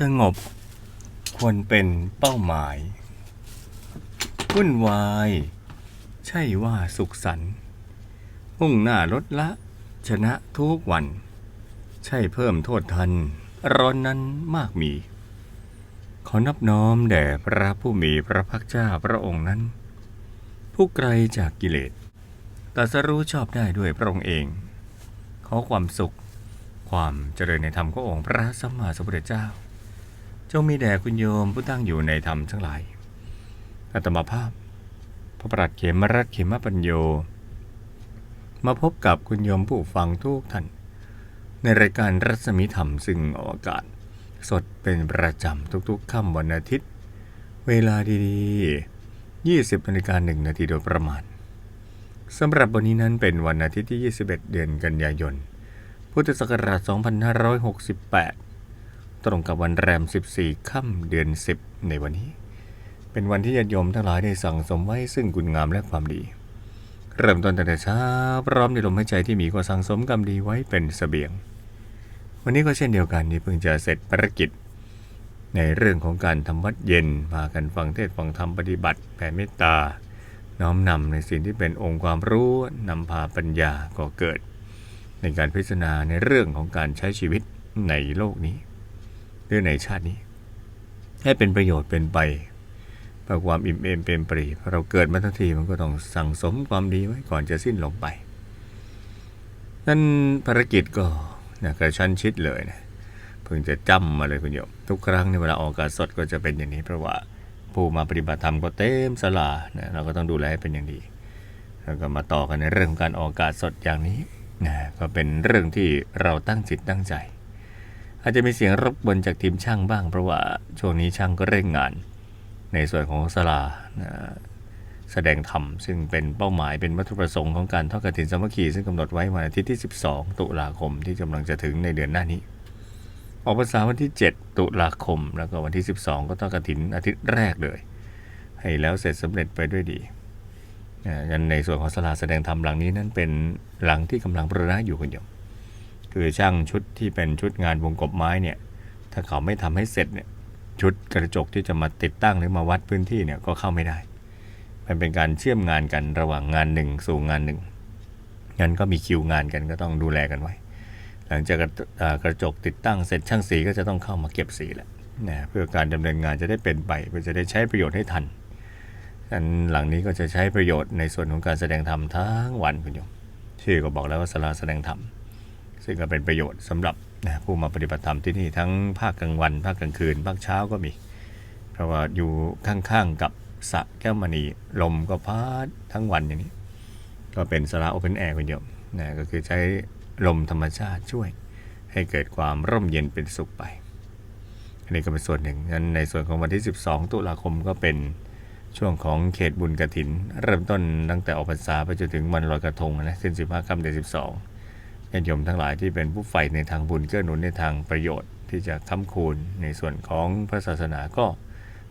สงบ ควรเป็นเป้าหมายวุ่นวาย ใช่ว่าสุขสันต์มุ่งหน้าลดละ ชนะทุกวัน ใช่เพิ่มโทษทัน ร้อนนั้นมากมี ขอนับน้อมแด่พระผู้มีพระภาคเจ้าพระองค์นั้น ผู้ไกลจากกิเลสตรัสรู้ชอบได้ด้วยพระองค์เอง ขอความสุข ความเจริญในธรรมขององค์พระสัมมาสัมพุทธเจ้า จงมีแด่คุณโยมผู้ตั้งอยู่ในธรรมทั้งหลายอาตมาภาพ พระประหลัดเขมรัตเขมปัญโย มาพบกับคุณโยมผู้ฟังทุกท่าน ในรายการรัศมีธรรมซึ่งออกอากาศ สดเป็นประจำทุกๆค่ำวันอาทิตย์ เวลาดีๆ 20นาฬิกา1นาทีโดยประมาณสำหรับวันนี้นั้นเป็นวันอาทิตย์ที่ 21 เดือนกันยายน พุทธศักราช 2568 ตรงกับวันแรม 14 ค่ำเดือน 10 ในวันนี้ เป็นวันที่ญาติโยมทั้งหลายได้สั่งสมไว้ซึ่งคุณงามและความดี เริ่มต้นตั้งแต่เช้าพร้อมในลมหายใจที่มีก็สั่งสมกรรมดีไว้เป็นเสบียง วันนี้ก็เช่นเดียวกันนี่เพิ่งจะเสร็จภารกิจ ในเรื่องของการทำวัดเย็นพากันฟังเทศฟังธรรมปฏิบัติแผ่เมตตา น้อมนำในสิ่งที่เป็นองค์ความรู้นำพาปัญญาก็เกิด ในการพิจารณาในเรื่องของการใช้ชีวิตในโลกนี้ หรือในชาตินี้ ให้เป็นประโยชน์เป็นไปเพื่อความอิ่มเอมเป็นปรีเราเกิดมาทั้งทีมันก็ต้องสั่งสมความดีไว้ก่อนจะสิ้นลงไปนั่นภารกิจก็นะกระชั้นชิดเลยนะเพิ่งจะจำมาเลยคุณโยม ทุกครั้งในเวลาออกอากาศสดก็จะเป็นอย่างนี้เพราะว่าผู้มาปฏิบัติธรรมก็เต็มสลานะเราก็ต้องดูแลให้เป็นอย่างดีแล้วก็มาต่อกันในเรื่องของการออกอากาศสดอย่างนี้นะก็เป็นเรื่องที่เราตั้งจิตตั้งใจ อาจจะมีเสียงรบกวนจากทีมช่างบ้าง เพราะว่าช่วงนี้ช่างก็เร่งงาน ในส่วนของสลานะแสดงธรรมซึ่งเป็นเป้าหมายเป็นวัตถุประสงค์ของการทอดกฐินสามัคคีซึ่งกำหนดไว้วันอาทิตย์ที่ 12 ตุลาคมที่กำลังจะถึงในเดือนหน้านี้ ออกภาษาวันที่ 7 ตุลาคม แล้วก็วันที่ 12 ก็ทอดกฐินอาทิตย์แรกเลย ให้แล้วเสร็จสำเร็จไปด้วยดีอ่าในส่วนของสลาแสดงธรรมหลังนี้นั้นเป็นหลังที่กำลังประณะอยู่คุณโยม คือช่างชุดที่เป็นชุดงานวงกบไม้เนี่ย ถ้าเขาไม่ทำให้เสร็จเนี่ย ชุดกระจกที่จะมาติดตั้งหรือมาวัดพื้นที่เนี่ยก็เข้าไม่ได้ มันเป็นการเชื่อมงานกันระหว่างงานหนึ่งสู่งานหนึ่งงั้นก็มีคิวงานกันก็ต้องดูแลกันไว้ หลังจากกระจกติดตั้งเสร็จช่างสีก็จะต้องเข้ามาเก็บสีแหละนะเพื่อการดำเนินงานจะได้เป็นไปเพื่อจะได้ใช้ประโยชน์ให้ทันอันหลังนี้ก็จะใช้ประโยชน์ในส่วนของการแสดงธรรมทั้งวันคุณโยมชื่อก็บอกแล้วว่าสลาแสดงธรรม ซึ่งก็เป็นประโยชน์สำหรับนะผู้มาปฏิบัติธรรมที่นี่ทั้งภาคกลางวัน ภาคกลางคืน ภาคเช้าก็มี เพราะว่าอยู่ข้างๆกับสระแก้วมณีลมก็พัดทั้งวันอย่างนี้ ก็เป็นสระโอเพนแอร์คุณโยมนะก็คือใช้ลมธรรมชาติช่วย ให้เกิดความร่มเย็นเป็นสุขไป อันนี้ก็เป็นส่วนหนึ่งงั้นในส่วนของวันที่ 12 ตุลาคมก็เป็นช่วงของเขตบุญกระถิน เริ่มต้นตั้งแต่ออกพรรษาไปจนถึงวันลอยกระทงนะสิ้น15ค่ำเดือน12 ญาติโยมทั้งหลายที่เป็นผู้ใฝ่ในทางบุญเกื้อหนุนในทางประโยชน์ ที่จะค้ำคูณในส่วนของพระศาสนาก็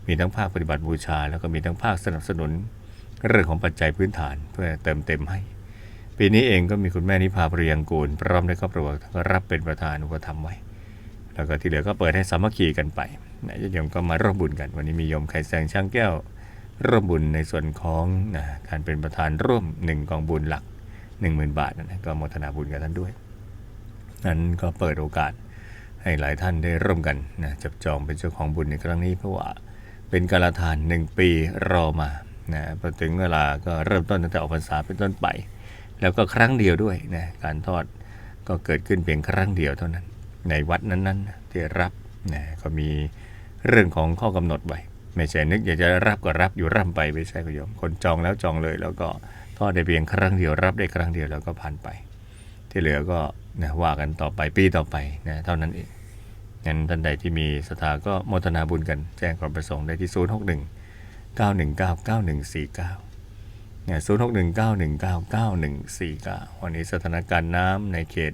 มีทั้งภาคปฏิบัติบูชา แล้วก็มีทั้งภาคสนับสนุนเรื่องของปัจจัยพื้นฐานเพื่อเติมเต็มให้ ปีนี้เองก็มีคุณแม่นิพาปริยังกูลพร้อมด้วยครอบครัวก็รับเป็นประธานอุปถัมไว้ แล้วก็ที่เหลือก็เปิดให้สามัคคีกันไปนะญาติโยมก็มาร่วมบุญกัน วันนี้มีโยมไข่แซงช่างแก้วร่วมบุญในส่วนของนะการเป็นประธานร่วมหนึ่งกองบุญหลัก 10,000 บาทนะก็โมทนาบุญกับท่านด้วย นั้นก็เปิดโอกาสให้หลายท่านได้ร่วมกันนะจับจองเป็นเจ้าของบุญในครั้งนี้เพราะว่าเป็นการทานหนึ่งปีรอมานะพอถึงเวลาก็เริ่มต้นตั้งแต่ออกพรรษาเป็นต้นไป แล้วก็ครั้งเดียวด้วยนะการทอดก็เกิดขึ้นเพียงครั้งเดียวเท่านั้น ในวัดนั้นๆที่รับนะก็มีเรื่องของข้อกำหนดไว้ ไม่ใช่นึกอยากจะรับก็รับอยู่ร่ำไปไม่ใช่ก็โยม คนจองแล้วจองเลยแล้วก็ ทอดได้เพียงครั้งเดียวรับได้ครั้งเดียวแล้วก็ผ่านไป ที่เหลือก็นะว่ากันต่อไปปีต่อไปนะเท่านั้นเองงั้นท่านใดที่มีศรัทธาก็โมทนาบุญกัน แจ้งความประสงค์ได้ที่ 0 6 1 9 1 9 9 1 4 9เนี่ย0 6 1 9 1 9 9 1 4 9 วันนี้สถานการณ์น้ำในเขต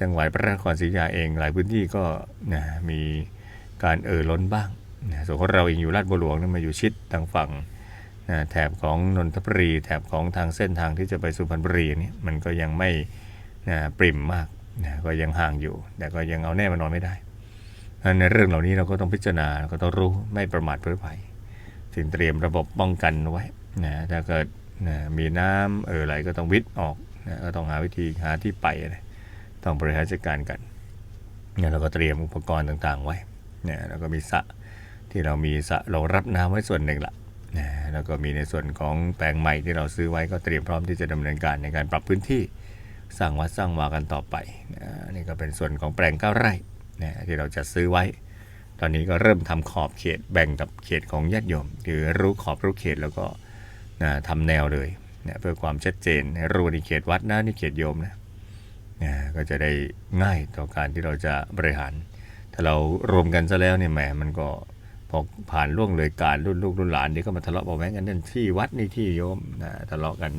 จังหวัดพระนครศรีอยุธยาเองหลายพื้นที่ก็นะมีการเอ่อล้นบ้างนะส่วนของเราเองอยู่ลาดบัวหลวงนี่มาอยู่ชิดทางฝั่ง แถบของนนทบุรี แถบของทางเส้นทางที่จะไปสุพรรณบุรีนี่มันก็ยังไม่ปริ่มมากนะก็ยังห่างอยู่ แต่ก็ยังเอาแน่มานอนไม่ได้ในเรื่องเหล่านี้เราก็ต้องพิจารณาเราก็ต้องรู้ไม่ประมาทเพื่อภัยถึงเตรียมระบบป้องกันไว้นะถ้าเกิดนะมีน้ำเอ่อไหลก็ต้องวิทย์ออกนะก็ต้องหาวิธีหาที่ไปนะต้องบริหารจัดการกันเนี่ยเราก็เตรียมอุปกรณ์ต่างๆไว้เนี่ยแล้วก็มีสระที่เรามีสระรองรับน้ำไว้ส่วนหนึ่งละ นะแล้วก็มีในส่วนของแปลงใหม่ที่เราซื้อไว้ก็เตรียมพร้อมที่จะดำเนินการในการปรับพื้นที่สร้างวัดสร้างวากันต่อไปนะนี่ก็เป็นส่วนของแปลงเก้าไร่นะที่เราจะซื้อไว้ ตอนนี้ก็เริ่มทำขอบเขตแบ่งกับเขตของญาติโยมคือรู้ขอบรู้เขตแล้วก็นะทำแนวเลยนะเพื่อความชัดเจนให้รู้ในเขตวัดนะนี่เขตโยมนะนะก็จะได้ง่ายต่อการที่เราจะบริหาร ถ้าเรารวมกันซะแล้วเนี่ยแหมมันก็ พอผ่านล่วงเลยการรุ่นลูกรุ่นหลานเดี๋ยวก็มาทะเลาะเบาะแว้งกันนั่นที่วัดนี่ที่โยมนะทะเลาะกัน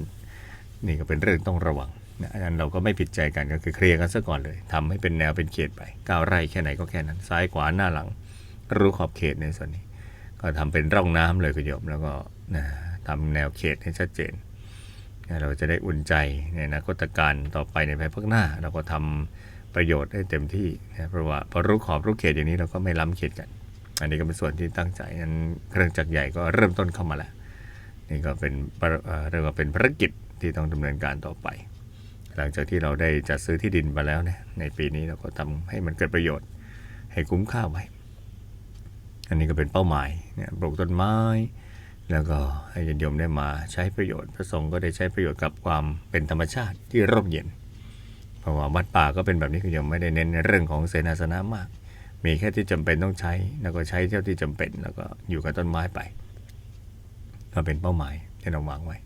นี่ก็เป็นเรื่องต้องระวังนะอันนั้นเราก็ไม่ผิดใจกันก็คือเคลียร์กันซะก่อนเลยทำให้เป็นแนวเป็นเขตไปก้าวไร่แค่ไหนก็แค่นั้นซ้ายขวาหน้าหลัง รู้ขอบเขตในส่วนนี้ ก็ทำเป็นร่องน้ำเลยคุณโยมแล้วก็นะทำแนวเขตให้ชัดเจนเราจะได้อุ่นใจในอนาคตการต่อไปในภายภาคหน้า เราก็ทำประโยชน์ให้เต็มที่นะเพราะว่าพอรู้ขอบรู้เขตอย่างนี้เราก็ไม่ล้ำเขตกัน อันนี้ก็เป็นส่วนที่ตั้งใจนั้นเครื่องจักรใหญ่ก็เริ่มต้นเข้ามาแล้วนี่ก็เป็นประเอ่อเรียกว่าเป็นภารกิจที่ต้องดำเนินการต่อไป หลังจากที่เราได้จัดซื้อที่ดินมาแล้วเนี่ยในปีนี้เราก็ทำให้มันเกิดประโยชน์ให้คุ้มค่าไว้ อันนี้ก็เป็นเป้าหมายเนี่ยปลูกต้นไม้ แล้วก็ให้ญาติโยมได้มาใช้ประโยชน์ พระสงฆ์ก็ได้ใช้ประโยชน์กับความเป็นธรรมชาติที่ร่มเย็น เพราะว่าวัดป่าก็เป็นแบบนี้คุณโยมไม่ได้เน้นในเรื่องของเสนาสนะมาก มีแค่ที่จำเป็นต้องใช้ แล้วก็ใช้เท่าที่จำเป็น แล้วก็อยู่กับต้นไม้ไป ก็เป็นเป้าหมายที่เราวางไว้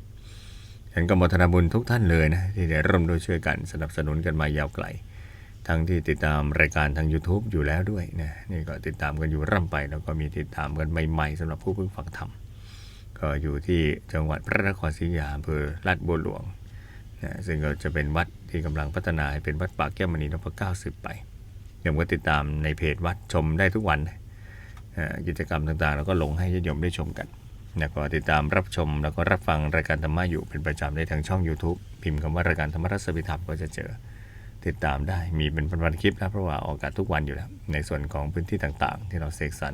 ฉันก็มทนาบุญทุกท่านเลยนะ ที่ได้ร่วมด้วยช่วยกันสนับสนุนกันมายาวไกล ทั้งที่ติดตามรายการทาง YouTube อยู่แล้วด้วยนะนี่ก็ติดตามกันอยู่ร่ำไป แล้วก็มีติดตามกันใหม่ๆสำหรับผู้เพิ่งฟังธรรมก็อยู่ที่จังหวัดพระนครศรีอยุธยาอำเภอลาดบัวหลวงนะซึ่งก็จะเป็นวัดที่กำลังพัฒนาให้เป็นวัดป่าแก้วมณีนพเก้าสิบไป ยมก็ติดตามในเพจวัดชมได้ทุกวันกิจกรรมต่างๆ แล้วก็ลงให้ญาติโยมได้ชมกันแล้วก็ติดตามรับชมแล้วก็รับฟังรายการธรรมะอยู่เป็นประจำได้ทางช่อง YouTube พิมพ์คำว่ารายการธรรมรัศมีธรรมก็จะเจอติดตามได้มีเป็นวันๆคลิปนะเพราะว่าออกอากาศทุกวันอยู่แล้ว ในส่วนของพื้นที่ต่างๆ ที่เราเสกสรร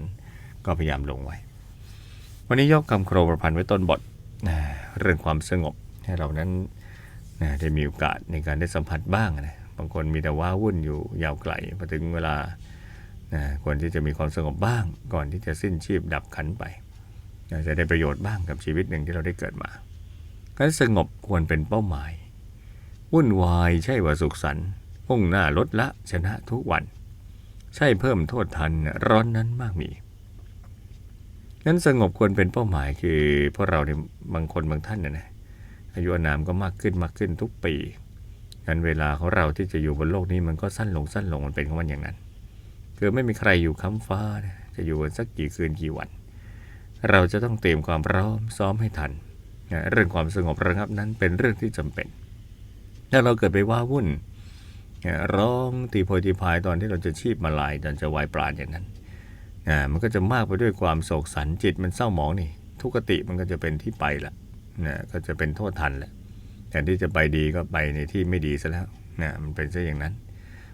ก็พยายามลงไว้ วันนี้ยกคำโครประพันธ์ไว้ต้นบทเรื่องความสงบให้เรานั้นได้มีโอกาสในการได้สัมผัสบ้างนะางคนมีแต่ว้าวุ่นอยู่ยาวไกลพอถึงเวลานะควรที่จะมีความสงบบ้าง ก่อนที่จะสิ้นชีพดับขันไปนะจะได้ประโยชน์บ้างกับชีวิตหนึ่งที่เราได้เกิดมาการสงบควรเป็นเป้าหมาย วุ่นวายใช่ว่าสุขสันต์มุ่งหน้าลดละชนะทุกวัน ใช่เพิ่มโทษทันร้อนนั้นมากมีนั้นสงบควรเป็นเป้าหมายคือพวกเราเนี่ยบางคนบางท่านเนี่ยนะอายุอนามก็มากขึ้นมากขึ้นทุกปี งั้นเวลาของเราที่จะอยู่บนโลกนี้มันก็สั้นลงสั้นลงมันเป็นของมันอย่างนั้น คือไม่มีใครอยู่ค้ำฟ้าจะอยู่กันสักกี่คืนกี่วัน เราจะต้องเตรียมความพร้อมซ้อมให้ทัน เรื่องความสงบระงับนั้นเป็นเรื่องที่จำเป็น ถ้าเราเกิดไปว่าวุ่นร้องตีโพยตีพายตอนที่เราจะชีพมาลายตอนจะวายปราณอย่างนั้นมันก็จะมากไปด้วยความโศกสันจิตมันเศร้าหมองนี่ทุกติมันก็จะเป็นที่ไปละก็จะเป็นโทษทันแหละ แทนที่จะไปดีก็ไปในที่ไม่ดีซะแล้วนะมันเป็นซะอย่างนั้น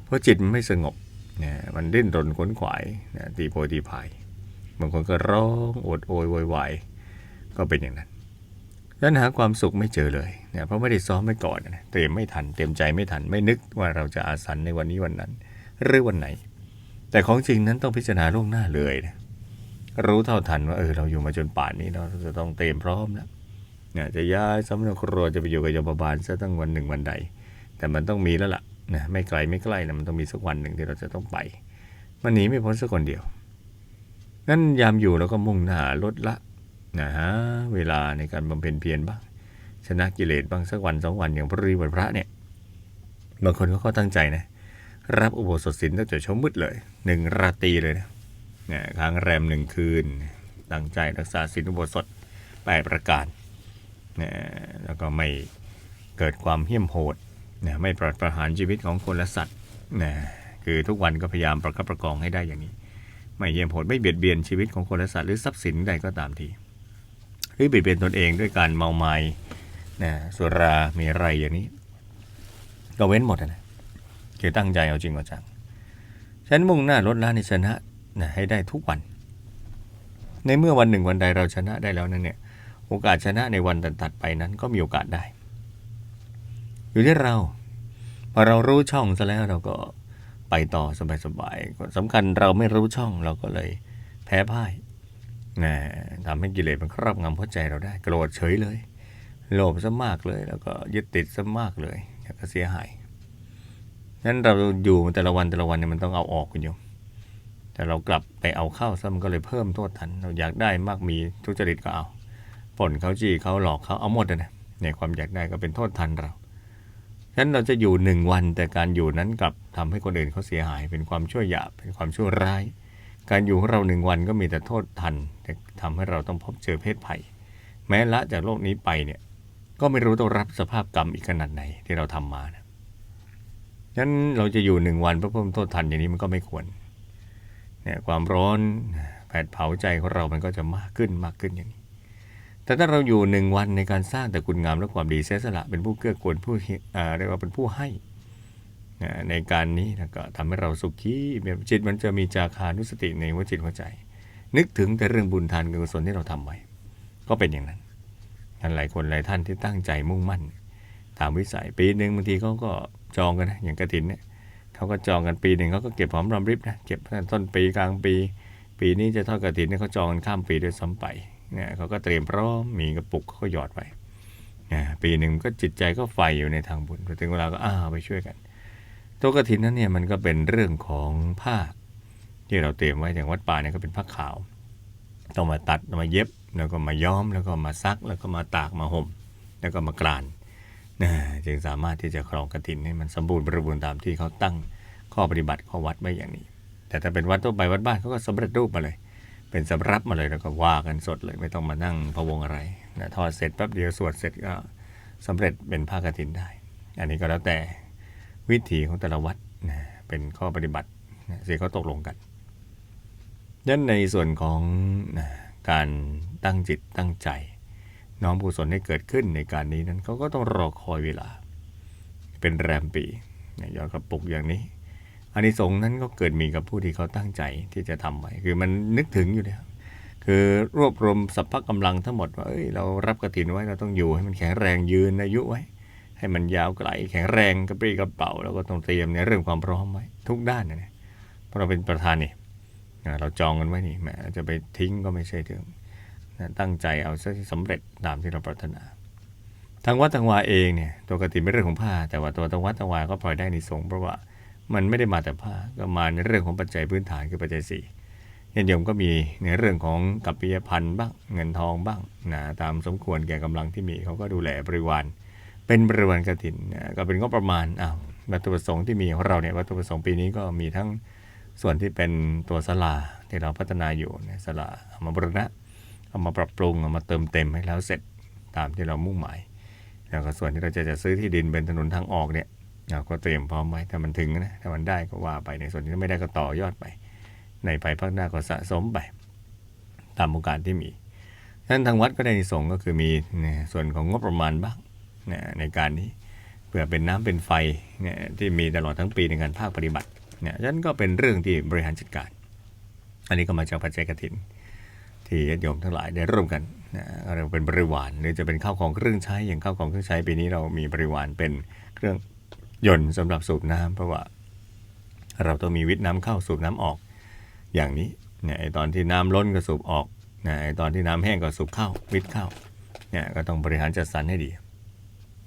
เพราะจิตมันไม่สงบนะมันดิ้นรนขนขวายนะตีโพตีพายบางคนก็ร้องโอดโอยโวยวายก็เป็นอย่างนั้นดังนั้นหาความสุขไม่เจอเลยเนี่ยเพราะไม่ได้ซ้อมไว้ก่อนนะเตรียมไม่ทันเตรียมใจไม่ทันไม่นึกว่าเราจะอาสันในวันนี้วันนั้น หรือวันไหน แต่ของจริงนั้นต้องพิจารณาล่วงหน้าเลยนะรู้เท่าทันว่าเออเราอยู่มาจนป่านนี้เราจะต้องเตรียมพร้อมแล้ว นี่ยจะย้ายสำนักครัวจะไปอยู่กับยมบาลซะตั้งวันหนึ่งวันใด แต่มันต้องมีแล้วล่ะนะไม่ไกลไม่ใกล้นะมันต้องมีสักวันหนึ่งที่เราจะต้องไป มันหนีไม่พ้นสักคนเดียวงั้นยามอยู่เราก็มุ่งหน้าลดละนะฮะเวลาในการบำเพ็ญเพียรบ้าง ชนะกิเลสบ้างสักวันสองวันอย่างพระรีวันพระเนี่ยบางคนเขาก็ตั้งใจนะ รับอุโบสถศีลตั้งแต่เช้ามืดเลยหนึ่งราตรีเลยนะเนี่ยค้างแรมหนึ่งคืน ตั้งใจรักษาศีลอุโบสถแปดประการ นะแล้วก็ไม่เกิดความเหี้ยมโหดนะไม่ปรัดประหารชีวิตของคนและสัตว์นะคือทุกวันก็พยายามประคับประคองให้ได้อย่างนี้ ไม่เยี่ยมโหดไม่เบียดเบียนชีวิตของคนและสัตว์หรือทรัพย์สินใดก็ตามทีหรือเบียดเบียนตนเองด้วยการเมาไม้นะสุรามีอะไรอย่างนี้ ก็เว้นหมดนะคือตั้งใจเอาจริงเอาจังฉันมุ่งหน้าลดละในชนะนะให้ได้ทุกวัน ในเมื่อวันหนึ่งวันใดเราชนะได้แล้วนั้นเนี่ย โอกาสชนะในวันตัดๆไปนั้นก็มีโอกาสได้ อยู่ที่เรา พอเรารู้ช่องซะแล้วเราก็ไปต่อสบายๆสำคัญเราไม่รู้ช่องเราก็เลยแพ้พ่ายนะทำให้กิเลสมันครอบงำหัวใจเราได้ โกรธเฉยเลย โลภซะมากเลย แล้วก็ยึดติดซะมากเลยก็เสียหายนั้นเราอยู่แต่ละวันแต่ละวันเนี่ยมันต้องเอาออกคุณโยมแต่เรากลับไปเอาเข้าซะมันก็เลยเพิ่มโทษทัน เราอยากได้มากมีทุจริตก็เอา ผลเขาจี้เขาหลอกเขาเอาหมดเลยนะเนี่ยความอยากได้ก็เป็นโทษทันเราฉะนั้นเราจะอยู่หนึ่งวันแต่การอยู่นั้นกลับทำให้คนอื่นเขาเสียหาย เป็นความชั่วหยาบเป็นความชั่วร้าย การอยู่ของเราหนึ่งวันก็มีแต่โทษทันแต่ทำให้เราต้องพบเจอเพศภัย แม้ละจากโลกนี้ไปเนี่ยก็ไม่รู้ต้องรับสภาพกรรมอีกขนาดไหนที่เราทำมานะฉะนั้นเราจะอยู่หนึ่งวันเพื่อเพิ่มโทษทันอย่างนี้มันก็ไม่ควรเนี่ยความร้อนแผดเผาใจของเรามันก็จะมากขึ้นมากขึ้นอย่างนี้ แต่ถ้าเราอยู่หนึ่งวันในการสร้างแต่คุณงามและความดีเสียสละ เป็นผู้เกื้อกูลผู้อ่าเรียกว่าเป็นผู้ให้ในการนี้นะก็ทำให้เราสุขีจิตมันจะมีจาคานุสติในหัวจิตหัวใจ นึกถึงแต่เรื่องบุญทานกุศลที่เราทำไว้ ก็เป็นอย่างนั้นท่านหลายคนหลายท่านที่ตั้งใจมุ่งมั่น ตามวิสัยปีหนึ่งบางทีเขาก็จองกันนะอย่างกระถินเนี่ยเขาก็จองกันปีหนึ่งเขาก็เก็บหอมรอมริบนะเก็บตั้งแต่ต้นปีกลางปี ปีนี้จะทอดกระถินเนี่ยเขาจองกันข้ามปีด้วยซ้ำไป เนี่ยเขาก็เตรียมพร้อมมีกระปุกเขาก็หยอดไว้นะปีหนึ่งก็จิตใจก็ไฟอยู่ในทางบุญพอถึงเวลาก็อ้าวไปช่วยกันตัวกระถินนั้นเนี่ยมันก็เป็นเรื่องของผ้าที่เราเตรียมไว้อย่างวัดป่าเนี่ยก็เป็นผ้าขาว ต้องมาตัดมาเย็บแล้วก็มาย้อมแล้วก็มาซัก แล้วก็มาตากมาห่ม แล้วก็มากรานนะจึงสามารถที่จะครองกระถินให้มันสมบูรณ์บริบูรณ์ตามที่เขาตั้งข้อปฏิบัติข้อวัดไว้อย่างนี้ แต่ถ้าเป็นวัดทั่วไปวัดบ้านเขาก็สำเร็จรูปมาเลย เป็นสำรับมาเลยแล้วก็ว่ากันสดเลยไม่ต้องมานั่งพะวงอะไรนะทอดเสร็จแป๊บเดียวสวดเสร็จก็สำเร็จเป็นผ้ากฐินได้ อันนี้ก็แล้วแต่วิถีของแต่ละวัดนะเป็นข้อปฏิบัตินะที่เขาตกลงกันดังนั้นในส่วนของนะการตั้งจิตตั้งใจ น้อมกุศลให้เกิดขึ้นในการนี้นั้นเขาก็ต้องรอคอยเวลา เป็นแรมปีนะย้อนกระปุกอย่างนี้ อานิสงส์นั้นก็เกิดมีกับผู้ที่เขาตั้งใจที่จะทำไว้คือมันนึกถึงอยู่แล้วคือรวบรวมสัพพะกำลังทั้งหมดว่าเอ้ยเรารับกระถินไว้เราต้องอยู่ให้มันแข็งแรงยืนอายุไว้ ให้มันยาวไกลแข็งแรงกระปรี้กระเป๋าแล้วก็ต้องเตรียมในเรื่องความพร้อมไว้ทุกด้านนะเนี่ยเพราะเราเป็นประธานนี่เราจองกันไว้นี่แหมจะไปทิ้งก็ไม่ใช่ถึงตั้งใจเอาซะที่สำเร็จตามที่เราปรารถนาทางวัดทางวาเองเนี่ยตัวกฐินเป็นเรื่องของผ้า แต่ว่าตัวทางวัดทางวาก็พลอยได้ในสงเพราะว่า มันไม่ได้มาแต่ผ้าก็มาในเรื่องของปัจจัยพื้นฐานคือปัจจัยสี่ญาติโยมก็มีในเรื่องของกัปปิยพันธ์บ้างเงินทองบ้างนะตามสมควรแก่กำลังที่มีเขาก็ดูแลบริวารเป็นบริวารกฐินนะก็เป็นงบประมาณอ้าววัตถุประสงค์ที่มีของเราเนี่ยวัตถุประสงค์ปีนี้ก็มีทั้งส่วนที่เป็นตัวสลาที่เราพัฒนาอยู่เนี่ยสลาเอามาบรณะเอามาปรับปรุงเอามาเติมเต็มให้แล้วเสร็จตามที่เรามุ่งหมาย แล้วก็ส่วนที่เราจะจะซื้อที่ดินเป็นถนนทางออกเนี่ย เราก็เตรียมพร้อมไว้ถ้ามันถึงนะถ้ามันได้ก็ว่าไปในส่วนที่ไม่ได้ก็ต่อยอดไป ในภายภาคหน้าก็สะสมไปตามโอกาสที่มีฉะนั้นทางวัดก็ได้ในส่งก็คือมีส่วนของงบประมาณบ้างในการนี้เพื่อเป็นน้ำเป็นไฟที่มีตลอดทั้งปีในการภาคปฏิบัติเนี่ยฉะนั้นก็เป็นเรื่องที่บริหารจัดการ อันนี้ก็มาจากปัจจัยกฐิน ที่ญาติโยมทั้งหลายได้ร่วมกันนะเราเป็นบริวารหรือจะเป็นข้าวของเครื่องใช้อย่างข้าวของเครื่องใช้ปีนี้เรามีบริวารเป็นเครื่อง ยนต์สำหรับสูบน้ำเพราะว่า เราต้องมีวิทย์น้ำเข้าสูบน้ำออกอย่างนี้เนี่ยไอตอนที่น้ำล้นก็สูบออกนะไอตอนที่น้ำแห้งก็สูบเข้าวิทย์เข้าเนี่ยก็ต้องบริหารจัดสรรให้ดี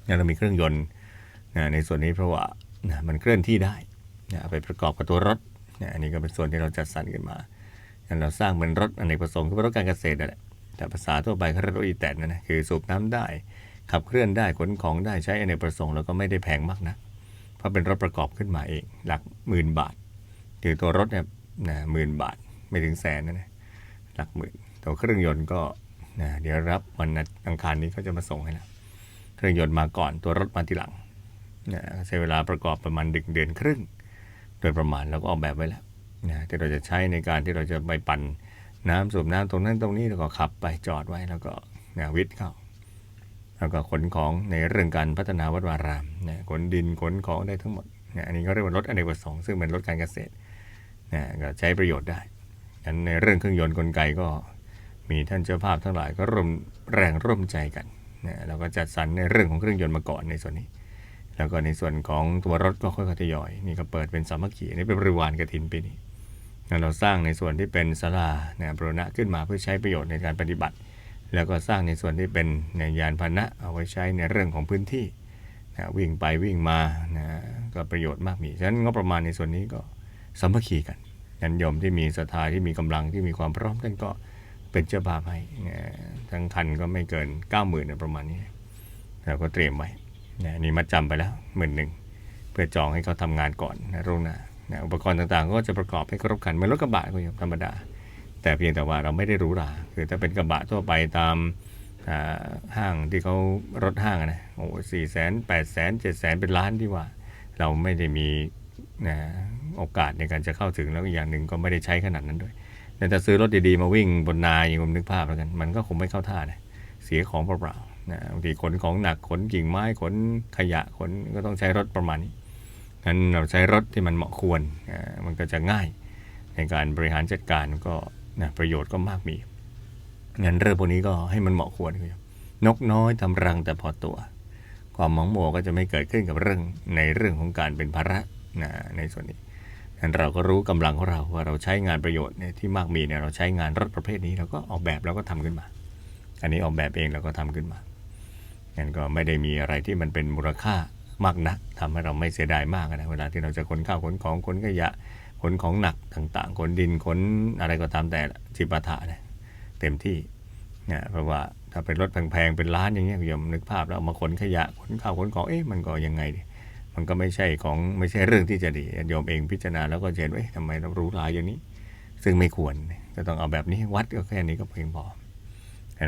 เนี่ยเรามีเครื่องยนต์นะในส่วนนี้เพราะว่านะมันเคลื่อนที่ได้นะไปประกอบกับตัวรถเนี่ยอันนี้ก็เป็นส่วนที่เราจัดสรรขึ้นมาเราสร้างเป็นรถอเนกประสงค์คือรถการเกษตรนั่นแหละแต่ภาษาทั่วไปเขาเรียกรถอีแตนนะนะคือสูบน้ำได้ ขับเคลื่อนได้ขนของได้ใช้อเนกประสงค์แล้วก็ไม่ได้แพงมากนะ เพราะเป็นรถประกอบขึ้นมาเอง หลักหมื่นบาทคือตัวรถเนี่ยนะหมื่นบาทไม่ถึงแสนนะนะหลักหมื่นตัวเครื่องยนต์ก็นะเดี๋ยวรับวันอังคารนี้เขาจะมาส่งให้แล้วเครื่องยนต์มาก่อนตัวรถมาทีหลังนะใช้เวลาประกอบประมาณดึงเดือนครึ่ง โดยประมาณแล้วก็ออกแบบไว้แล้วนะที่เราจะใช้ในการที่เราจะไปปั่นน้ำสูบน้ำตรงนั้นตรงนี้แล้วก็ขับไปจอดไว้แล้วก็นะวิทย์เข้า แล้วก็ขนของในเรื่องการพัฒนาวัดวารามนะขนดินขนของได้ทั้งหมดนะอันนี้ก็เรียกว่ารถอเนกประสงค์ซึ่งเป็นรถการเกษตรนะก็ใช้ประโยชน์ได้นั้นในเรื่องเครื่องยนต์กลไกก็มีท่านเจ้าภาพทั้งหลายก็ร่วมแรงร่วมใจกันนะเราก็จัดสรรในเรื่องของเครื่องยนต์มาก่อนในส่วนนี้ แล้วก็ในส่วนของตัวรถก็ค่อยๆทยอย นี่ก็เปิดเป็นสามัคคีนี่เป็นบริวารกฐินปีนี้เราสร้างในส่วนที่เป็นศาลาเนี่ยบรณะขึ้นมาเพื่อใช้ประโยชน์ในการปฏิบัติ แล้วก็สร้างในส่วนที่เป็นในยานพาหนะเอาไว้ใช้ในเรื่องของพื้นที่นะวิ่งไปวิ่งมานะก็ประโยชน์มากมีฉะนั้นงบประมาณในส่วนนี้ก็สามัคคีกันยันยมที่มีศรัทธาที่มีกำลังที่มีความพร้อมท่านก็เป็นเจ้าภาพให้นะทั้งคันก็ไม่เกิน 9 0,000นะประมาณนี้เราก็เตรียมไว้นะนี่มาจำไปแล้วหมื่นหนึ่งเพื่อจองให้เขาทำงานก่อนนะล่งหน้านะอุปกรณ์ต่างๆ ก็จะประกอบให้ครบคันเหมือนรถกระบะก็อย่างธรรมดา แต่เพียงแต่ว่าเราไม่ได้หรูหราคือถ้าเป็นกระบะทั่วไปตามห้างที่เขารถห้างนะโอ้สี่แสนแปดแสนเจ็ดแสนเป็นล้านที่ว่า เราไม่ได้มีนะโอกาสในการจะเข้าถึงแล้วอีกอย่างหนึ่งก็ไม่ได้ใช้ขนาดนั้นด้วยแต่ถ้าซื้อรถดีๆมาวิ่งบนนาอย่างผมนึกภาพแล้วกัน มันก็คงไม่เข้าท่านะเสียของเปล่าๆนะบางทีขนของหนักขนกิ่งไม้ขนขยะขนก็ต้องใช้รถประมาณนี้งั้นเราใช้รถที่มันเหมาะควรมันก็จะง่ายในการบริหารจัดการก็ นะประโยชน์ก็มากมีงั้นเรื่องพวกนี้ก็ให้มันเหมาะควรคนกน้อยทำรังแต่พอตัว ความหมองโมก็จะไม่เกิดขึ้นกับเรื่องในเรื่องของการเป็นภาระนะในส่วนนี้งั้นเราก็รู้กำลังของเราว่าเราใช้งานประโยชน์เนี่ยที่มากมีเนี่ยเราใช้งานรถประเภทนี้เราก็ออกแบบแล้วก็ทำขึ้นมา อันนี้ออกแบบเองเราก็ทำขึ้นมางั้นก็ไม่ได้มีอะไรที่มันเป็นมูลค่ามากนักทำให้เราไม่เสียดายมากนะเวลาที่เราจะขนข้าวขนของขนขยะ ขนของหนักต่างๆขนดินขนอะไรก็ตามแต่จิปาถะเนี่ยเต็มที่เนี่ยเพราะว่าถ้าเป็นรถแพงๆเป็นล้านอย่างเงี้ยโยมนึกภาพแล้วเอามาขนขยะขนข้าวขนของเอ๊ะมันก็ยังไงดิมันก็ไม่ใช่ของไม่ใช่เรื่องที่จะดีโยมเองพิจารณาแล้วก็เห็นว่าเอ๊ะทำไมเราหรู้หลายอย่างนี้ ซึ่งไม่ควรก็ต้องเอาแบบนี้วัดก็แค่นี้ก็เพียงพอ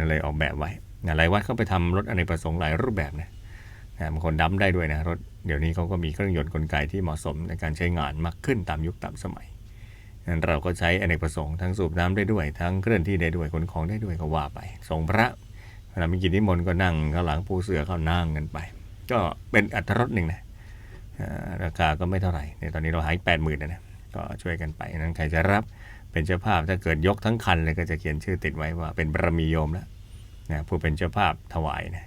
ก็เลยออกแบบไว้หลายวัดเขาไปทำรถอเนกประสงค์หลายรูปแบบนะบางคนดัมได้ด้วยนะรถ เดี๋ยวนี้เขาก็มีเครื่องยนต์กลไกที่เหมาะสมในการใช้งานมากขึ้นตามยุคตามสมัยนั้นเราก็ใช้อเนกประสงค์ทั้งสูบน้ำได้ด้วย ทั้งเคลื่อนที่ได้ด้วยขนของได้ด้วยก็ว่าไปส่งพระเวลามีกิจนิมนต์ก็นั่งข้างหลังปูเสือเข้านั่งกันไป ก็เป็นอัตรสหนึ่งนะราคาก็ไม่เท่าไหร่ในตอนนี้เราหายแปดหมื่นนะก็ช่วยกันไปนั้นใครจะรับเป็นเจ้าภาพถ้าเกิดยกทั้งคันเลยก็จะเขียนชื่อติดไว้ว่าเป็นบารมีโยมแล้วนะผู้เป็นเจ้าภาพถวายนะ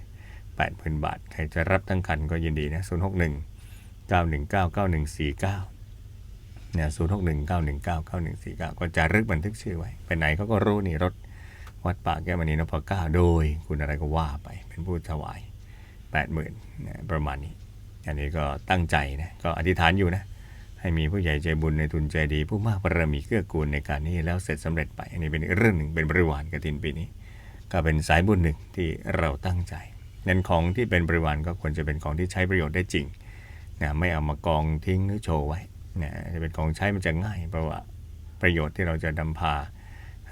แปดพันบาท ใครจะรับทั้งคันก็ยินดีนะศูนย์หกหนึ่งเก้าหนึ่งเก้าเก้าหนึ่งสี่เก้าเนี่ยศูนย์หกหนึ่งเก้าหนึ่งเก้าเก้าหนึ่งสี่เก้าก็จะรึกบันทึกชื่อไว้ ไปไหนเขาก็รู้นี่รถวัดป่าแก้วมณีนพเก้าโดย คุณอะไรก็ว่าไปเป็นผู้ถวายแปดหมื่นะประมาณนี้ อันนี้ก็ตั้งใจนะ ก็อธิษฐานอยู่นะ ให้มีผู้ใหญ่ใจบุญในทุนใจดี ผู้มากบารมีเกื้อกูลในการนี้แล้วเสร็จสำเร็จไป อันนี้เป็นเรื่องหนึ่งเป็นบริวารกฐินปีนี้ ก็เป็นสายบุญหนึ่งที่เราตั้งใจ นั้นของที่เป็นบริวารก็ควรจะเป็นของที่ใช้ประโยชน์ได้จริงนะไม่เอามากองทิ้งหรือโชว์ไว้นะจะเป็นของใช้มันจะง่าย เพราะว่าประโยชน์ที่เราจะนำพา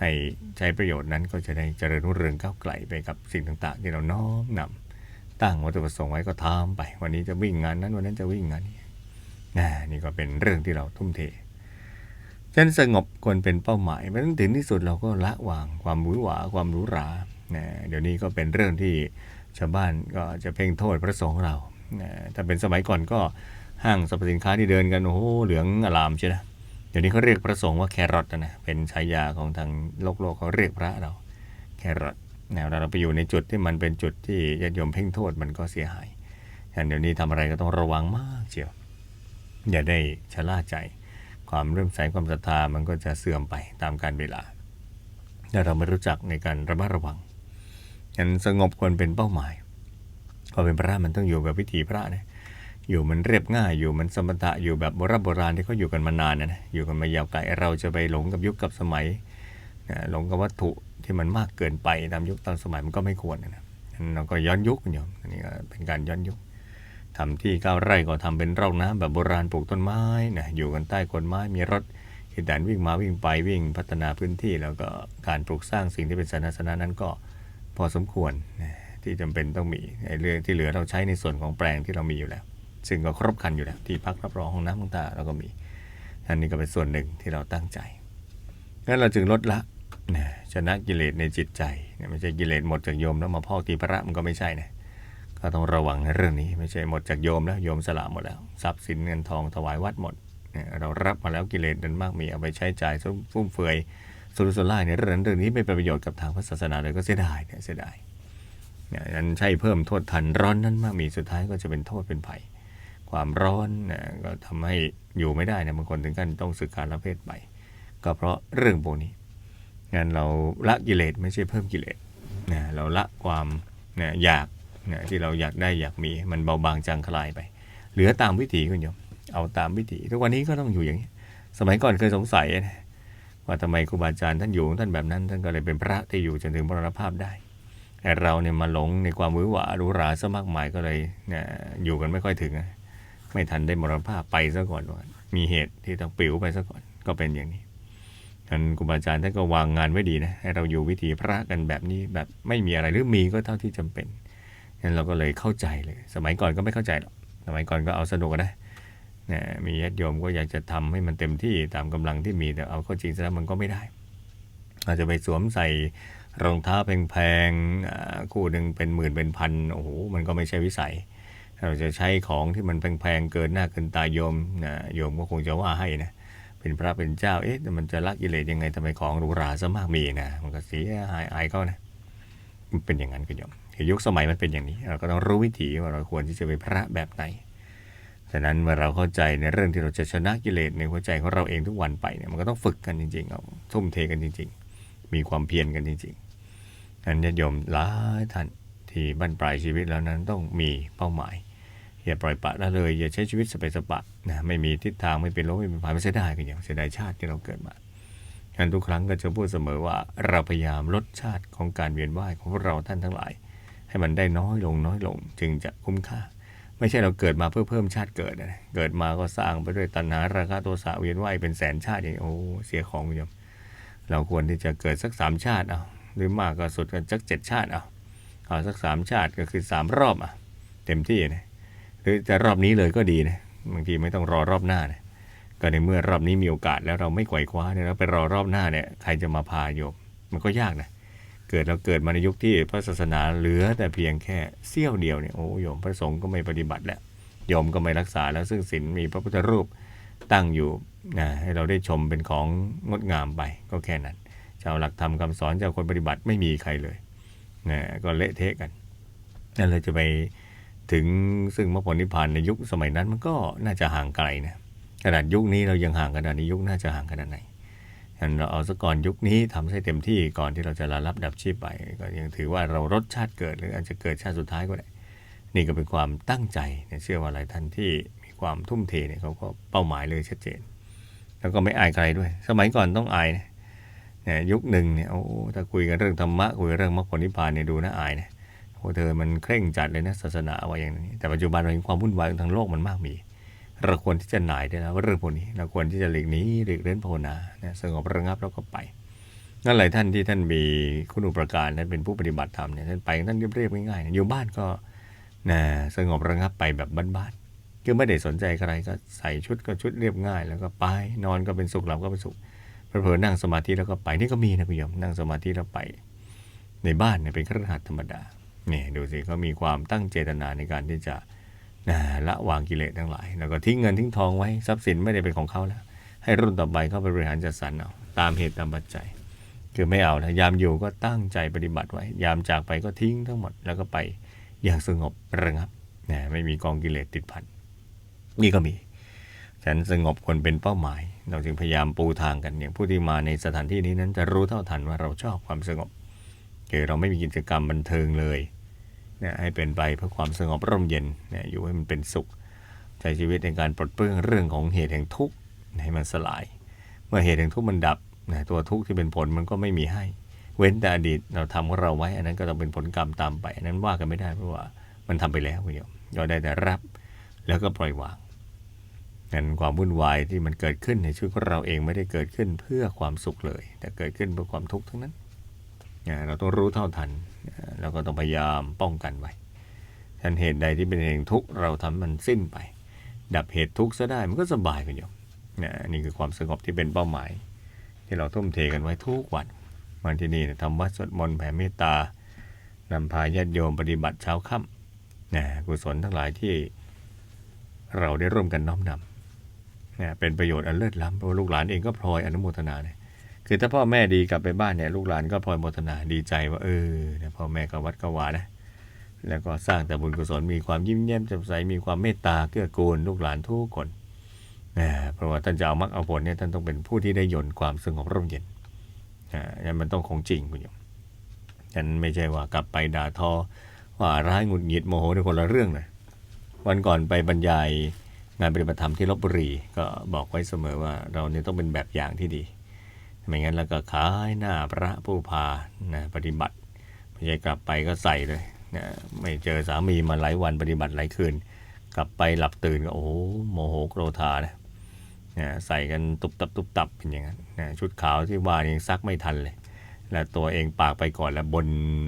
ให้ใช้ประโยชน์นั้นก็จะได้เจริญรุ่งเรืองก้าวไกลไปกับสิ่งต่างๆ ที่เราน้อมนำตั้งวัตถุประสงค์ไว้ก็ทำไป วันนี้จะวิ่งงานนั้นวันนั้นจะวิ่งงานนี้นะนี่ก็เป็นเรื่องที่เราทุ่มเทฉะนั้นสงบควรเป็นเป้าหมายเพราะฉะนั้นถึงที่สุดเราก็ละวางความหวือหวาความหรูหรานะเดี๋ยวนี้ก็เป็นเรื่องที่ ชาวบ้านก็จะเพ่งโทษพระสงฆ์เราถ้าเป็นสมัยก่อนก็ห้างสรรพสินค้าที่เดินกันโอ้โหเหลืองอลามใช่ไหมเดี๋ยวนี้เขาเรียกพระสงฆ์ว่าแครอทนะเป็นฉายาของทางโลกโลกเขาเรียกพระเราแครอทนะเวเราไปอยู่ในจุดที่มันเป็นจุดที่ญาติโยมเพ่งโทษมันก็เสียหายฉะนั้นเดี๋ยวนี้ทำอะไรก็ต้องระวังมากเชียวอย่าได้ชะล่าใจ ความเริ่มใสความศรัทธามันก็จะเสื่อมไปตามกาลเวลาถ้าเราไม่รู้จักในการระมัดระวัง ฉันสงบควรเป็นเป้าหมายพอเป็นพระมันต้องอยู่แบบวิถีพระนะอยู่มันเรียบง่ายอยู่มันสมถะอยู่แบบโบราณโบราณที่เขาอยู่กันมานานนะอยู่กันมายาวไกลเราจะไปหลงกับยุคกับสมัยนะหลงกับวัตถุที่มันมากเกินไปตามยุคตามสมัยมันก็ไม่ควรนะฉะนั้นเราก็ย้อนยุคกันอยู่อันนี้ก็เป็นการย้อนยุคทำที่ก้าวไร่ก็ทำเป็นร่องน้ำแบบโบราณปลูกต้นไม้นะอยู่กันใต้คนไม้มีรถที่แดนวิ่งมาวิ่งไปวิ่งพัฒนาพื้นที่ แล้วก็การปลูกสร้างสิ่งที่เป็นสาธานั้นก็ พอสมควรที่จำเป็นต้องมีไอ้เรื่องที่เหลือเราใช้ในส่วนของแปลงที่เรามีอยู่แล้ว ซึ่งก็ครบครันอยู่แล้วที่พักรับรองห้องน้ำต่างๆเราก็มีอันนี้ก็เป็นส่วนหนึ่งที่เราตั้งใจงั้นเราจึงลดละนะชนะกิเลสในจิตใจไม่ใช่กิเลสหมดจากโยมแล้วมาพอกตีพระมันก็ไม่ใช่นะก็ต้องระวังในเรื่องนี้ไม่ใช่หมดจากโยมแล้วโยมสละหมดแล้วทรัพย์สินเงินทองถวายวัดหมดเนี่ยเรารับมาแล้วกิเลสนั้นมากมีเอาไปใช้จ่ายฟุ่มเฟือย สุรุสุร่ายในเรื่องนั้นเรื่องนี้ไม่เป็นประโยชน์กับทางพระศาสนาเลยก็เสียดายเนี่ยเสียดายเนี่ยนั้นใช่เพิ่มโทษทันร้อนนั้นมากมีสุดท้ายก็จะเป็นโทษเป็นภัย ความร้อนนะก็ทำให้อยู่ไม่ได้นะบางคนถึงขั้นต้องสึกการละเพศไป ก็เพราะเรื่องพวกนี้งั้นเราละกิเลสไม่ใช่เพิ่มกิเลสนะเราละความนะอยากนะที่เราอยากได้อยากมีมันเบาบางจางคลายไป เหลือตามวิถีคุณโยมเอาตามวิถีทุกวันนี้ก็ต้องอยู่อย่างนี้ สมัยก่อนเคยสงสัยนะ ว่าทำไมครูบาอาจารย์ท่านอยู่ท่านแบบนั้น ท่านก็เลยเป็นพระที่อยู่จนถึงมรณภาพได้แต่เราเนี่ยมาหลงในความวือหวาหรูหราซะมากมายก็เลยเนี่ยอยู่กันไม่ค่อยถึงนะไม่ทันได้มรณภาพไปซะก่อนว่ามีเหตุที่ต้องปิวไปซะก่อนก็เป็นอย่างนี้ท่านครูบาอาจารย์ท่านก็วางงานไว้ดีนะให้เราอยู่วิถีพระกันแบบนี้แบบไม่มีอะไรหรือมีก็เท่าที่จำเป็นงั้นเราก็เลยเข้าใจเลย สมัยก่อนก็ไม่เข้าใจหรอกสมัยก่อนก็เอาสนุกก็ได้ นะมีญาติโยมก็อยากจะทำให้มันเต็มที่ตามกำลังที่มีแต่เอาเข้าจริงซะแล้วมันก็ไม่ได้ อาจจะไปสวมใส่รองเท้าแพงๆคู่หนึ่งเป็นหมื่นเป็นพันโอ้โหมันก็ไม่ใช่วิสัย เราจะใช้ของที่มันแพงๆเกินหน้าเกินตาโยมนะโยมก็คงจะว่าให้นะเป็นพระเป็นเจ้าเอ๊ะมันจะละกิเลสยังไงทำไมของหรูหราซะมากมีนะมันก็เสียหายอายเขานะมันเป็นอย่างนั้นก็โยมยุคสมัยมันเป็นอย่างนี้ เราก็ต้องรู้วิถีว่าเราควรที่จะเป็นพระแบบไหน ฉะนั้นเมื่อเราเข้าใจในเรื่องที่เราจะชนะกิเลสในหัวใจของเราเองทุกวันไปเนี่ยมันก็ต้องฝึกกันจริงๆเอาทุ่มเทกันจริง ๆ มีความเพียรกันจริงๆนั้นญาติโยมหลายท่านที่บั้นปลายชีวิตแล้วนั้นต้องมีเป้าหมายอย่าปล่อยปละละเลยอย่าใช้ชีวิตสเปสปะนะไม่มีทิศทางไม่เป็นโลกไม่เป็นภัยไม่เสียดายกันอย่างเสียดายชาติที่เราเกิดมาฉะนั้นทุกครั้งก็จะพูดเสมอว่าเราพยายามลดชาติของการเวียนว่ายของพวกเราท่านทั้งหลาย ให้มันได้น้อยลงน้อยลงจึงจะคุ้มค่า ไม่ใช่เราเกิดมาเพื่อเพิ่มชาติเกิดนะเกิดมาก็สร้างไปด้วยตัณหาราคะโทสะเวียนว่ายเป็นแสนชาติอย่างนี้โอ้เสียของคุณโยมเราควรที่จะเกิดสักสามชาติเอาหรือมากก็สุดก็สักเจ็ดชาติเอาเอาสักสามชาติก็คือสามรอบอะ เต็มที่นะหรือจะรอบนี้เลยก็ดีนะบางทีไม่ต้องรอรอบหน้านะก็ในเมื่อรอบนี้มีโอกาสแล้วเราไม่ไขว่คว้าเนี่ยเราไปรอรอบหน้าเนี่ยใครจะมาพาโยมมันก็ยากนะเกิดเราเกิดมาในยุคที่พระศาสนาเหลือแต่เพียงแค่เสี้ยวเดียวเนี่ยโอ้โยมพระสงฆ์ก็ไม่ปฏิบัติแล้วโยมก็ไม่รักษาแล้วซึ่งศีลมีพระพุทธรูปตั้งอยู่นะให้เราได้ชมเป็นของงดงามไปก็แค่นั้นจะเอาหลักธรรมคำสอนจากคนปฏิบัติไม่มีใครเลยนะก็เละเทะกันนั่นเลยจะไปถึงซึ่งมรรคผลนิพพานในยุคสมัยนั้นมันก็น่าจะห่างไกลนะขนาดยุคนี้เรายังห่างขนาดนี้ยุคน่าจะห่างขนาดไหน งั้นเราเอาซะก่อนยุคนี้ทำให้เต็มที่ก่อนที่เราจะลาลับดับชีพไป ก็ยังถือว่าเราลดชาติเกิดหรืออาจจะเกิดชาติสุดท้ายก็ได้ นี่ก็เป็นความตั้งใจเนี่ยเชื่อว่าหลายท่านที่มีความทุ่มเทเนี่ยเขาก็เป้าหมายเลยชัดเจน แล้วก็ไม่อายใครด้วย สมัยก่อนต้องอายนะเนี่ยยุคหนึ่งเนี่ยโอ้ถ้าคุยกันเรื่องธรรมะคุยเรื่องมรรคผลนิพพานเนี่ยดูน่าอายนะโอ้เธอมันเคร่งจัดเลยนะศาสนาว่าอย่างนี้แต่ปัจจุบันเราเห็นความวุ่นวายทางโลกมันมากมี เราควรที่จะหน่ายได้แล้วว่าเรื่องพวกนี้เราควรที่จะหลีกนี้หลีกเล่นภาวนานะสงบระงับแล้วก็ไปนั่นหลายท่านที่ท่านมีคุณอุปการท่านเป็นผู้ปฏิบัติธรรมเนี่ยท่านไปท่านเรียบๆง่ายๆอยู่บ้านก็นะสงบระงับไปแบบบ้านๆคือไม่ได้สนใจใครก็ใส่ชุดก็ชุดเรียบง่าย แล้วก็ไปนอนก็เป็นสุขหลับก็เป็นสุขเผลอๆนั่งสมาธิแล้วก็ไปนี่ก็มีนะคุณโยมนั่งสมาธิแล้วไป ในบ้านเนี่ยเป็นครหัสธรรมดาเนี่ยดูสิเขามีความตั้งเจตนาในการที่จะ นะละวางกิเลสทั้งหลาย แล้วก็ทิ้งเงินทิ้งทองไว้ทรัพย์สินไม่ได้เป็นของเขาแล้ว ให้รุ่นต่อไปเข้าไปบริหารจัดสรรเอาตามเหตุตามปัจจัย คือไม่เอานะยามอยู่ก็ตั้งใจปฏิบัติไว้ ยามจากไปก็ทิ้งทั้งหมด แล้วก็ไปอย่างสงบระงับนะไม่มีกองกิเลสติดพันนี่ก็มี ฉันสงบคนเป็นเป้าหมาย เราจึงพยายามปูทางกันอย่างผู้ที่มาในสถานที่นี้นั้นจะรู้เท่าทันว่าเราชอบความสงบคือเราไม่มีกิจกรรมบันเทิงเลย นี่ยให้เป็นไปเพื่อความสงบร่มเย็นนี่ยอยู่ให้มันเป็นสุขใช้ชีวิตในการปลดเปลื้องเรื่องของเหตุแห่งทุกข์ให้มันสลาย เมื่อเหตุแห่งทุกข์มันดับนะตัวทุกข์ที่เป็นผลมันก็ไม่มีให้ เว้นแต่อดีตเราทำของเราไว้ อันนั้นก็ต้องเป็นผลกรรมตามไปอันนั้นว่ากันไม่ได้เพราะว่ามันทำไปแล้วคุณโยมเราได้แต่รับแล้วก็ปล่อยวางนั้นความวุ่นวายที่มันเกิดขึ้นในชีวิตของเราเองไม่ได้เกิดขึ้นเพื่อความสุขเลย แต่เกิดขึ้นเพื่อความทุกข์ทั้งนั้น เราต้องรู้เท่าทัน นะแล้วก็ต้องพยายามป้องกันไว้ทันเหตุใดที่เป็นเหตุทุกข์เราทำมันสิ้นไป ดับเหตุทุกข์ซะได้มันก็สบายคุณโยมนะนี่คือความสงบที่เป็นเป้าหมาย ที่เราทุ่มเทกันไว้ทุกวันวันที่นี่นะทำวัดสวดมนต์แผ่เมตตานำพาญาติโยมปฏิบัติเช้าค่ำนะกุศลทั้งหลายที่เราได้ร่วมกันน้อมนำนะเป็นประโยชน์อันเลิศล้ำเพราะลูกหลานเองก็พลอยอนุโมทนาเนี่ย คือถ้าพ่อแม่ดีกลับไปบ้านเนี่ยลูกหลานก็พลอยโมทนาดีใจว่าเออพ่อแม่ก็วัดก็วานะ แล้วก็สร้างแต่บุญกุศลมีความยิ้มแย้มแจ่มใสมีความเมตตาเกื้อกูลลูกหลานทุกคนนะเพราะว่าท่านจะเอามรรคเอาผลเนี่ยท่านต้องเป็นผู้ที่ได้ยนความสงบร่มเย็นอ่านั่นมันต้องของจริงคุณโยมฉันไม่ใช่ว่ากลับไปด่าทอว่าร้ายหงุดหงิดโมโหในคนละเรื่องนะวันก่อนไปบรรยายงานปฏิบัติธรรมที่ลบบุรีก็บอกไว้เสมอว่าเราเนี่ยต้องเป็นแบบอย่างที่ดี ไม่งั้นแล้วก็ขายหน้าพระผู้พานะปฏิบัติไม่ใช่กลับไปก็ใส่เลยนะไม่เจอสามีมาหลายวันปฏิบัติหลายคืน กลับไปหลับตื่นก็โอ้โหโมโหโกรธานะนะใส่กันตุบตับตุบตับเป็นอย่างนั้นนะชุดขาวที่ว่ายังซักไม่ทันเลย และตัวเองปากไปก่อนแล้วบน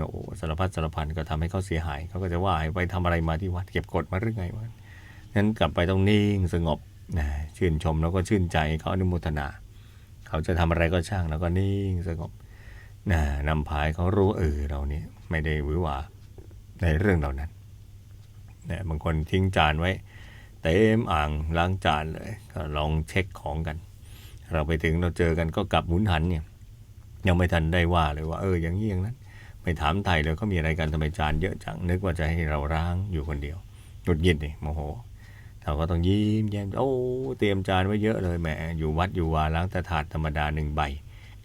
โอ้สารพัดสารพันก็ทำให้เขาเสียหายเขาก็จะว่าไปทำอะไรมาที่วัดเก็บกดมาหรือไงวะนั้นกลับไปต้องนิ่งสงบนะชื่นชมแล้วก็ชื่นใจเขาอนุโมทนา เขาจะทำอะไรก็ช่างแล้วก็นิ่งสงบนะนำพายเขารู้เออเราเนี่ยไม่ได้หวือหวาในเรื่องเหล่านั้นนะบางคนทิ้งจานไว้เต็มอ่างล้างจานเลยก็ลองเช็คของกัน เราไปถึงเราเจอกันก็กลับหมุนหันเนี่ยยังไม่ทันได้ว่าเลยว่าเอออย่างนี้อย่างนั้นไม่ถามไทยเลยเขามีอะไรกันทำไมจานเยอะจังนึกว่าจะให้เราล้างอยู่คนเดียวหงุดหงิดนี่โมโห เราก็ต้องยิ้มแย้มโอ้เตรียมจานไว้เยอะเลยแหมอยู่วัดอยู่วาล้างแต่ถาดธรรมดาหนึ่งใบ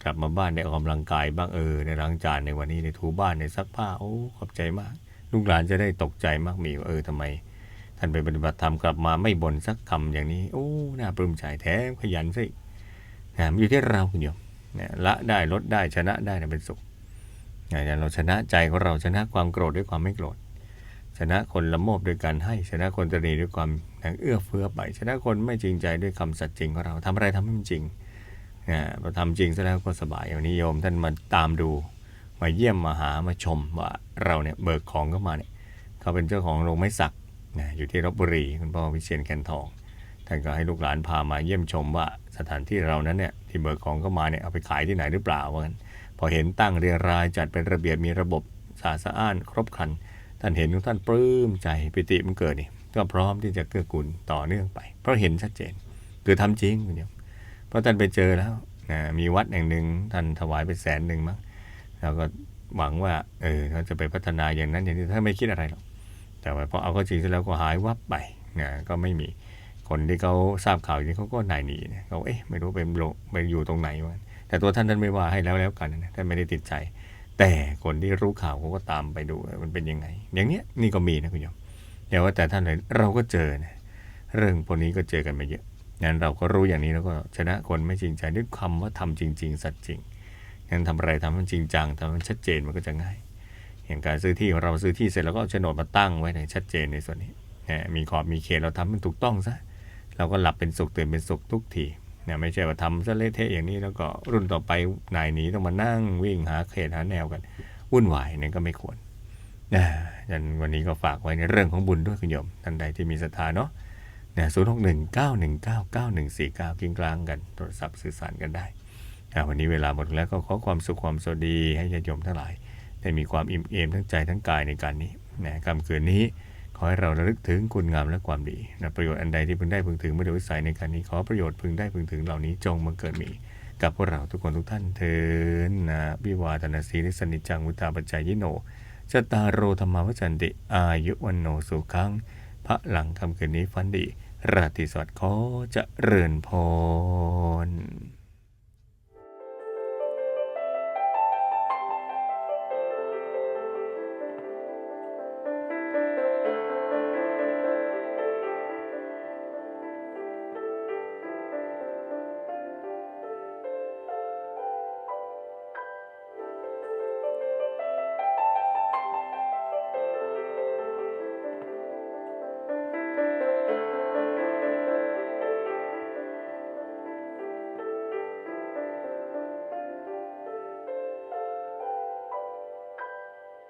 กลับมาบ้านได้ออกกำลังกายบ้างเออในล้างจานในวันนี้ในถูบ้านในซักผ้าโอ้ขอบใจมาก ลูกหลานจะได้ตกใจมากมีเออทำไม ท่านไปปฏิบัติธรรมกลับมาไม่บ่นสักคำอย่างนี้ โอ้น่าปลื้มใจแถมขยันสินะมันอยู่ที่เราคุณโยมเนี่ยละได้ลดได้ชนะได้นะเป็นสุขอย่างเราชนะใจของเราชนะความโกรธด้วยความไม่โกรธ ชนะคนละโมบด้วยการให้ชนะคนตรีด้วยความเอื้อเฟื้อไป ชนะคนไม่จริงใจด้วยคำสัตย์จริงของเราทำอะไรทำให้มันจริงนะพอทำจริงซะแล้วก็สบายอย่างนี้โยมท่านมาตามดูมาเยี่ยมมาหามาชมว่าเราเนี่ยเบิกของเข้ามาเนี่ยเขาเป็นเจ้าของโรงไม้สักนะอยู่ที่ลบบุรีคุณพ่อวิเชียนแคนทองท่านก็ให้ลูกหลานพามาเยี่ยมชมว่าสถานที่เรานั้นเนี่ยที่เบิกของเข้ามาเนี่ยเอาไปขายที่ไหนหรือเปล่าว่างั้นพอเห็นตั้งเรียงรายจัดเป็นระเบียบมีระบบสะอาดสะอ้านครบครัน ท่านเห็นท่านปลื้มใจปิติมันเกิดนี่ก็พร้อมที่จะเกื้อกูลต่อเนื่องไป เพราะเห็นชัดเจน คือทำจริงคุณโยมเพราะท่านไปเจอแล้วนะมีวัดแห่งหนึ่งท่านถวายไปแสนหนึ่งมั้งแล้วก็หวังว่าเออเขาจะไปพัฒนาอย่างนั้นอย่างนี้ท่านไม่คิดอะไรหรอกแต่ว่าพอเอาเข้าจริงแล้วก็หายวับไปนะก็ไม่มีคนที่เขาทราบข่าวอย่างนี้เขาก็นายหนีนะเขาเอ๊ะไม่รู้ไปโลไปอยู่ตรงไหนวะแต่ตัวท่านท่านไม่ว่าให้แล้วแล้วกันนะท่านไม่ได้ติดใจ แต่คนที่รู้ข่าวเขาก็ตามไปดูมันเป็นยังไง อย่างเนี้ยนี่ก็มีนะคุณโยมอย่าว่าแต่ท่านเลยเราก็เจอนะเรื่องพวกนี้ก็เจอกันมาเยอะงั้นเราก็รู้อย่างนี้แล้วก็ชนะคนไม่จริงใจด้วยคำว่าทำจริง ๆ สัตย์จริงงั้นทำอะไรทำมันจริงจังทำมันชัดเจนมันก็จะง่าย อย่างการซื้อที่ของเราซื้อที่เสร็จแล้วก็เอาโฉนดมาตั้งไว้ในชัดเจนในส่วนนี้นะมีขอบมีเขตเราทำมันถูกต้องซะเราก็หลับเป็นสุขตื่นเป็นสุขทุกที เนี่ยไม่ใช่ว่าทำซะเละเทะอย่างนี้แล้วก็รุ่นต่อไปนายหนีต้องมานั่งวิ่งหาเขตหาแนวกันวุ่นวายเนี่ยก็ไม่ควรนะดังนั้นวันนี้ก็ฝากไว้ในเรื่องของบุญด้วยคุณโยมท่านใดที่มีศรัทธาเนาะเนะศูนย์หกหนึ่งเก้าหนึ่งเก้าเก้าหนึ่งสี่เก้ากิ้งกลางกันโทรศัพท์สื่อสารกันได้อะวันนี้เวลาหมดแล้วก็ขอความสุขความสวัสดีให้ญาติโยมทั้งหลาย ได้มีความอิ่มเอมทั้งใจทั้งกายในการนี้นะค่ำคืนนี้ อให้เราระลึกถึงคุณงามและความดีนะประโยชน์อันใดที่พึงได้พึงถึงไม่ได้วิสัยในการนี้ขอประโยชน์พึงได้พึงถึงเหล่านี้จงมาเกิดมี กับพวกเราทุกคนทุกท่านเทินนะวิวาทนาสีนิสนิจังวุตาปัจจายโนชะตารโรธรรมวจันติอายุวันโนสุขังพระหลังคำคืนนี้ฟันดี ราตรีสวัสดิ์ขอจะเริญพร